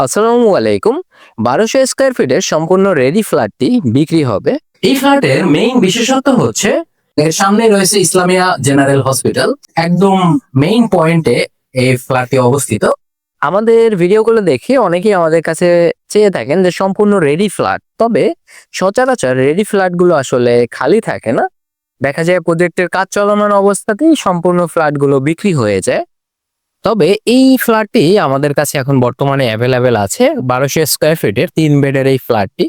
আসসালামু আলাইকুম। বারোশো স্কোয়ার ফিটের সম্পূর্ণ রেডি ফ্ল্যাটটি বিক্রি হবে। এই ফ্ল্যাটের মেইন বিশেষত্ব হচ্ছে, এর সামনে রয়েছে ইসলামিয়া জেনারেল হসপিটাল। একদম মেইন পয়েন্টে এই ফ্ল্যাটটি অবস্থিত। আমাদের ভিডিওগুলো দেখে অনেকেই আমাদের কাছে চেয়ে থাকেন যে সম্পূর্ণ রেডি ফ্ল্যাট তবে সচরাচর রেডি ফ্ল্যাটগুলো আসলে খালি থাকে না। দেখা যায় প্রজেক্টের কাজ চলমান অবস্থাতেই সম্পূর্ণ ফ্ল্যাটগুলো বিক্রি হয়ে যায়। তবে এই ফ্ল্যাটটি আমাদের কাছে এখন বর্তমানে অ্যাভেলেবেল আছে। বারোশো স্কোয়ার ফিটের তিন বেডের এই ফ্ল্যাটটি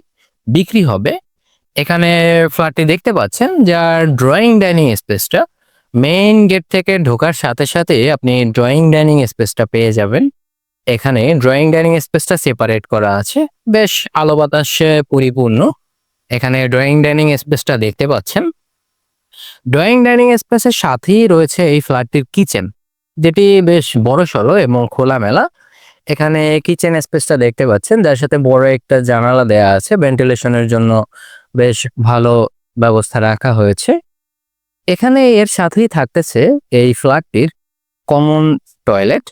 বিক্রি হবে। এখানে ফ্ল্যাটটি দেখতে পাচ্ছেন, যার ড্রয়িং ডাইনিং স্পেসটা মেইন গেট থেকে ঢোকার সাথে সাথে আপনি ড্রয়িং ডাইনিং স্পেসটা পেয়ে যাবেন। এখানে ড্রয়িং ডাইনিং স্পেসটা সেপারেট করা আছে। বেশ আলো বাতাসে পরিপূর্ণ। এখানে ড্রয়িং ডাইনিং স্পেসটা দেখতে পাচ্ছেন। ড্রয়িং ডাইনিং স্পেসের সাথেই রয়েছে এই ফ্ল্যাটটির কিচেন যেটি বেশ বড় সড়ো এবং খোলামেলা। এখানে কিচেন স্পেসটা দেখতে পাচ্ছেন। যার সাথে বড় একটা জানালা দেয়া আছে। ভেন্টিলেশনের জন্য বেশ ভালো ব্যবস্থা রাখা হয়েছে। এখানে এর সাথেই থাকতেছে এই ফ্ল্যাটটির কমন টয়লেট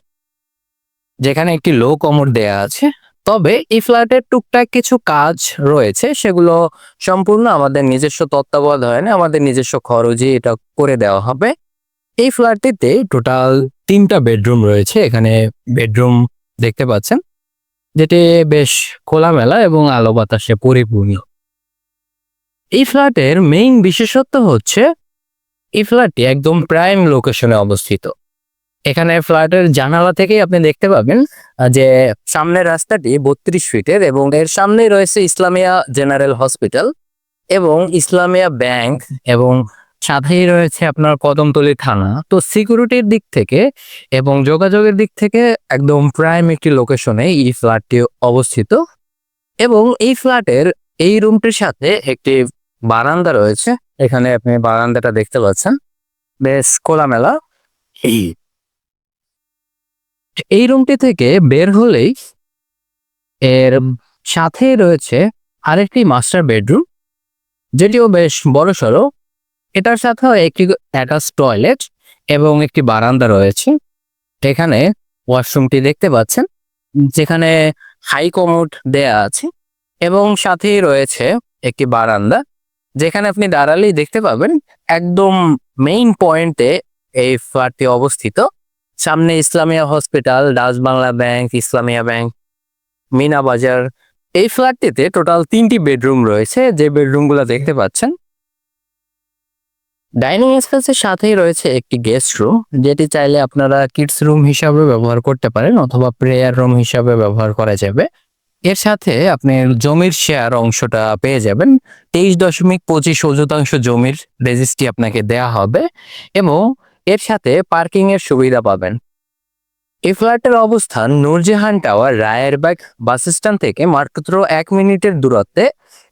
যেখানে একটি লো কমোড দেয়া আছে। তবে এই ফ্ল্যাটের টুকটাক কিছু কাজ রয়েছে। সেগুলো সম্পূর্ণ আমাদের নিজস্ব তত্ত্বাবধানে, আমাদের নিজস্ব খরচে এটা করে দেওয়া হবে। এই ফ্ল্যাটটিতে টোটাল তিনটা বেডরুম রয়েছে, এখানে বেডরুম দেখতে পাচ্ছেন, যেটি বেশ খোলামেলা এবং আলো বাতাসে পরিপূর্ণ। এই ফ্ল্যাটের মেইন বিশেষত্ব হচ্ছে, এই ফ্ল্যাটটি একদম প্রাইম লোকেশনে অবস্থিত। এখানে ফ্ল্যাটের জানালা থেকেই আপনি দেখতে পাবেন যে সামনের রাস্তাটি বত্রিশ ফিটের এবং এর সামনেই রয়েছে ইসলামিয়া জেনারেল হসপিটাল এবং ইসলামিয়া ব্যাংক এবং সাথেই রয়েছে আপনার কদমতলী থানা। তো সিকিউরিটির দিক থেকে এবং যোগাযোগের দিক থেকে একদম প্রাইম একটি লোকেশনে এই ফ্ল্যাটটি অবস্থিত এবং এই ফ্ল্যাটের এই রুমটির সাথে একটি বারান্দা রয়েছে। এখানে আপনি বারান্দাটা দেখতে পাচ্ছেন। বেশ খোলামেলা। এই রুমটি থেকে বের হলেই এর সাথে রয়েছে আরেকটি মাস্টার বেডরুম যেটিও বেশ বড় সড়ো এটার সাথেও একটি অ্যাটাচ টয়লেট এবং একটি বারান্দা রয়েছে। এখানে ওয়াশরুমটি দেখতে পাচ্ছেন, যেখানে হাই কমোড দেয়া আছে এবং সাথেই রয়েছে একটি বারান্দা, যেখানে আপনি দাঁড়ালেই দেখতে পাবেন একদম মেইন পয়েন্টে এই ফ্ল্যাটটি অবস্থিত। সামনে Islamia hospital Dutch Bangla bank, Islamia bank, Meena Bazar. এই ফ্ল্যাটটিতে টোটাল তিনটি বেডরুম রয়েছে, যে বেডরুমগুলো দেখতে পাচ্ছেন ডাইনিং স্পেসের সাথেই রয়েছে একটি গেস্ট রুম যেটি চাইলে আপনারা কিডস রুম হিসাবে ব্যবহার করতে পারেন অথবা প্রেয়ার রুম হিসাবে ব্যবহার করা যাবে। এর সাথে আপনি জমির শেয়ার অংশটা পেয়ে যাবেন। তেইশ দশমিক পঁচিশ শতাংশ জমির রেজিস্ট্রি আপনাকে দেয়া হবে এবং এর সাথে পার্কিং এর সুবিধা পাবেন। এই ফ্ল্যাটের অবস্থান Noorjahan tower Rayerbagh bus stand থেকে মাত্র এক মিনিটের দূরত্বে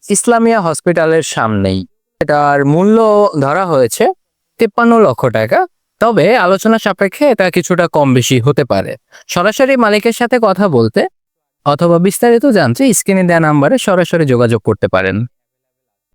ইসলামিয়া হসপিটালের সামনেই। এটার মূল্য ধরা হয়েছে তিপ্পান্ন লক্ষ টাকা। তবে আলোচনা সাপেক্ষে এটা কিছুটা কম বেশি হতে পারে। সরাসরি মালিকের সাথে কথা বলতে অথবা বিস্তারিত জানতে স্ক্রিনে দেওয়া নাম্বারে সরাসরি যোগাযোগ করতে পারেন।